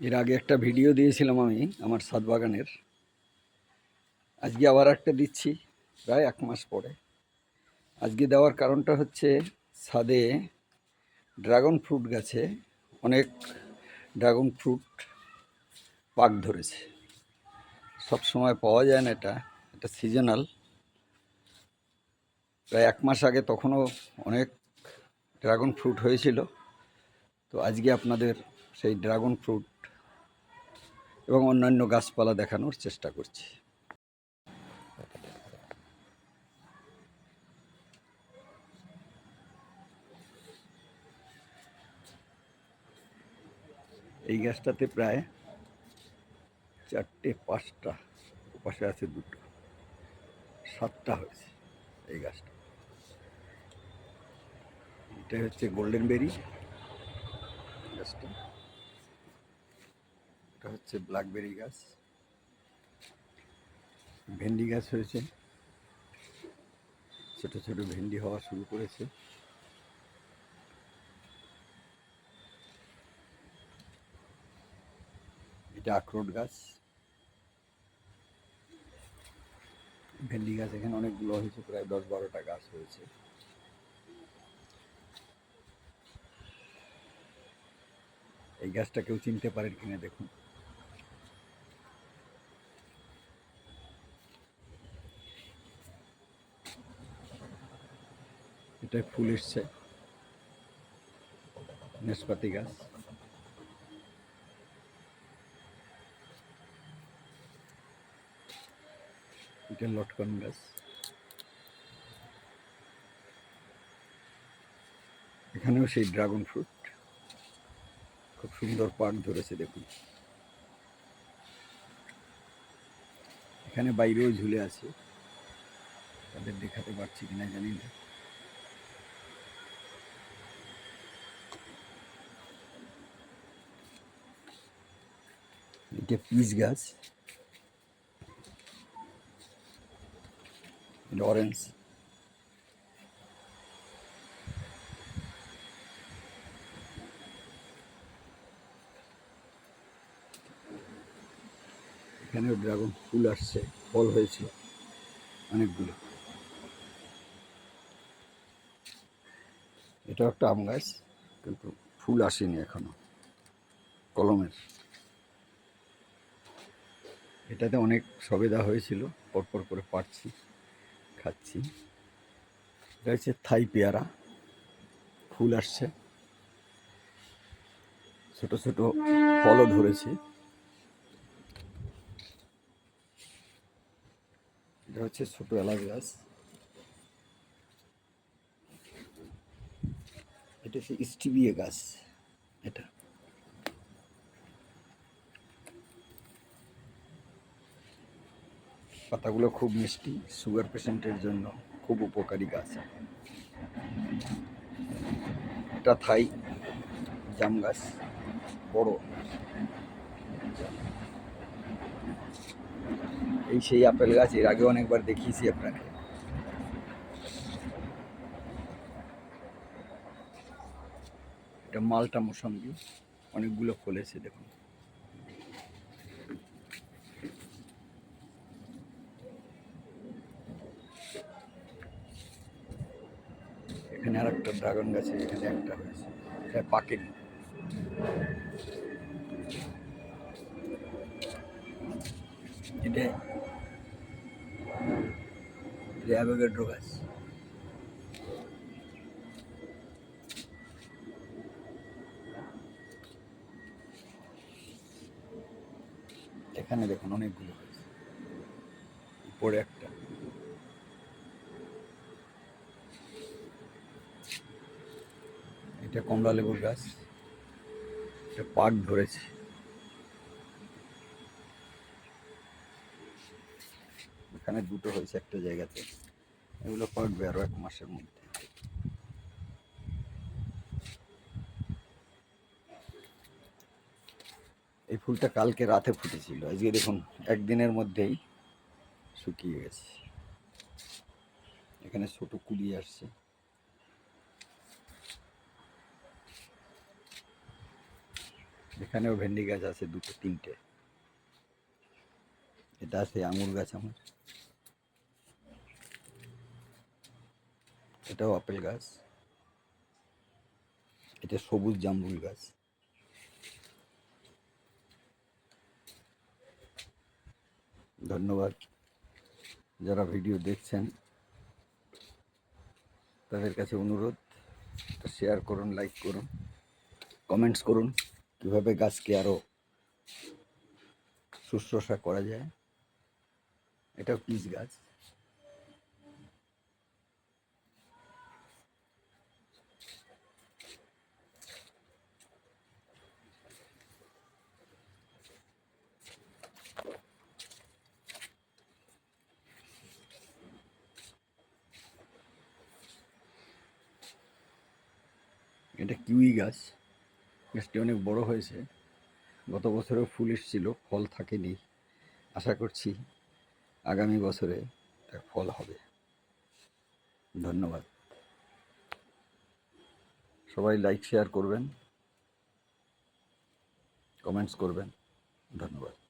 এর আগে একটা ভিডিও দিয়েছিলাম আমি আমার ছাদ বাগানের আজকে আবার একটা দিচ্ছি, প্রায় এক মাস পরে। আজকে দেওয়ার কারণটা হচ্ছে সাদে ড্রাগন ফ্রুট গাছে অনেক ড্রাগন ফ্রুট পাক ধরেছে। সব সময় পাওয়া যায় না এটা এটা সিজনাল। প্রায় এক মাস আগে তখনও অনেক ড্রাগন ফ্রুট হয়েছিল। তো আজকে আপনাদের সেই ড্রাগন ফ্রুট এবং অন্যান্য গাছপালা দেখানোর চেষ্টা করছি। এই গাছটাতে প্রায় চারটে, পাঁচটা পাশে আছে দুটো, সাতটা হয়েছে এই গাছটা। এটা হচ্ছে গোল্ডেন বেরি গাছটা। এটা হচ্ছে ব্ল্যাকবেরি গাছ। ভেন্ডি গাছ হয়েছে। ছোট ছোট ভেন্ডি হওয়া শুরু করেছে। এটা আখরোট গাছ। ভেন্ডি গাছ এখানে অনেকগুলো হয়েছে, প্রায় দশ বারোটা গাছ হয়েছে। এই গাছটা কেউ চিনতে পারেন কিনা দেখুন। এটা ফুল এসছে। নেসপাতি গাছ। এটা লটকন গাছ। এখানেও সেই ড্রাগন ফ্রুট। খুব সুন্দর পাক ধরেছে, দেখুন। এখানে বাইরেও ঝুলে আছে। তাদের দেখাতে পারছি কিনা জানি না। এটা পিস গাছ অরেঞ্জ এখানেও ড্রাগন ফুল আসছে, ফল হয়েছে অনেকগুলো। এটা একটা আম গাছ, কিন্তু ফুল আসেনি এখনও, কলমের। এটাতে অনেক সবেদা হয়েছিল। পরপর করে পাচ্ছি খাচ্ছি। এটা হচ্ছে থাই পেয়ারা। ফুল আসছে। ছোট ছোট ফলও ধরেছে। এটা হচ্ছে ছোট এলাচ গাছ। এটা হচ্ছে স্টিবিয়ে গাছ এটা পাতাগুলো খুব মিষ্টি সুগার পেশেন্টের জন্য খুব উপকারী গাছ। এটা থাই, জাম গাছ, বড়। এই সেই আপেল গাছ, এর আগে অনেকবার দেখিয়েছি আপনাকে। এটা মালটা মোসম্বি, অনেকগুলো ফলেছে দেখুন। এখানে আর একটা ড্রাগন গাছে, এখানে একটা হয়েছে। এটা পাকেনি এটা এখানে দেখুন অনেকগুলো উপরে একটা। এটা কমলা লেবুর গাছ। এটা পাক ধরেছে। এখানে দুটো হয়েছে একটা জায়গাতে। এগুলো পাকবে আরও এক মাসের মধ্যে। এই ফুলটা কালকে রাতে ফুটেছিল। আজকে দেখুন, একদিনের মধ্যেই শুকিয়ে গেছে। এখানে ছোট কুলি আসছে। এখানেও ভেন্ডি গাছ আছে দুটো, তিনটে। এটা আছে আঙুর গাছ আমার। এটাও আপেল গাছ। এটা সবুজ জামরুল গাছ। ধন্যবাদ। যারা ভিডিও দেখছেন, তাদের কাছে অনুরোধ শেয়ার করুন লাইক করুন কমেন্টস করুন। কীভাবে গাছকে আরও শুশ্রূষা করা যায়? এটাও পিস গাছ। এটা কিউই গাছ। গাছটি অনেক বড় হয়েছে। গত বছরেও ফুল এসেছিল, ফল থাকেনি। আশা করছি আগামী বছরে তার ফল হবে। ধন্যবাদ। সবাই লাইক শেয়ার করবেন। কমেন্টস করবেন। ধন্যবাদ।